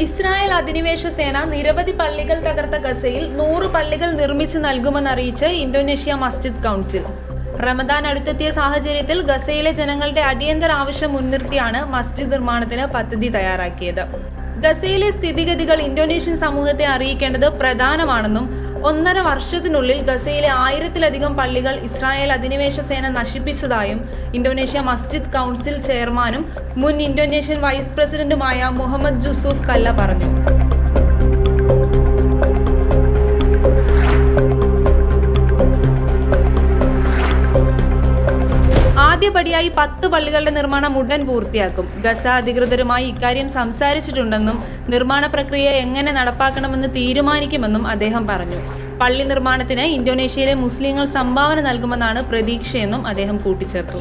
Israel അധിനിവേശ സേന നിരവധി പള്ളികൾ തകർത്ത ഗസയിൽ നൂറ് പള്ളികൾ നിർമ്മിച്ചു നൽകുമെന്നറിയിച്ച് ഇന്തോനേഷ്യ മസ്ജിദ് കൗൺസിൽ. റമദാൻ അടുത്തെത്തിയ സാഹചര്യത്തിൽ ഗസയിലെ ജനങ്ങളുടെ അടിയന്തര ആവശ്യം മുൻനിർത്തിയാണ് മസ്ജിദ് നിർമ്മാണത്തിന് പദ്ധതി തയ്യാറാക്കിയത്. ഗസയിലെ സ്ഥിതിഗതികൾ ഇന്തോനേഷ്യൻ സമൂഹത്തെ അറിയിക്കേണ്ടത് പ്രധാനമാണെന്നും ഒന്നര വർഷത്തിനുള്ളിൽ ഗസയിലെ ആയിരത്തിലധികം പള്ളികൾ ഇസ്രായേൽ അധിനിവേശ സേന നശിപ്പിച്ചതായും ഇന്തോനേഷ്യ മസ്ജിദ് കൗൺസിൽ ചെയർമാനും മുൻ ഇന്തോനേഷ്യൻ വൈസ് പ്രസിഡന്റുമായ മുഹമ്മദ് ജുസൂഫ് കല്ല പറഞ്ഞു. ആദ്യപടിയായി പത്ത് പള്ളികളുടെ നിർമ്മാണം ഉടൻ പൂർത്തിയാക്കും. ഗസ അധികൃതരുമായി ഇക്കാര്യം സംസാരിച്ചിട്ടുണ്ടെന്നും നിർമ്മാണ പ്രക്രിയ എങ്ങനെ നടപ്പാക്കണമെന്ന് തീരുമാനിക്കുമെന്നും അദ്ദേഹം പറഞ്ഞു. പള്ളി നിർമ്മാണത്തിന് ഇന്തോനേഷ്യയിലെ മുസ്ലിങ്ങൾ സംഭാവന നൽകുമെന്നാണ് പ്രതീക്ഷയെന്നും അദ്ദേഹം കൂട്ടിച്ചേർത്തു.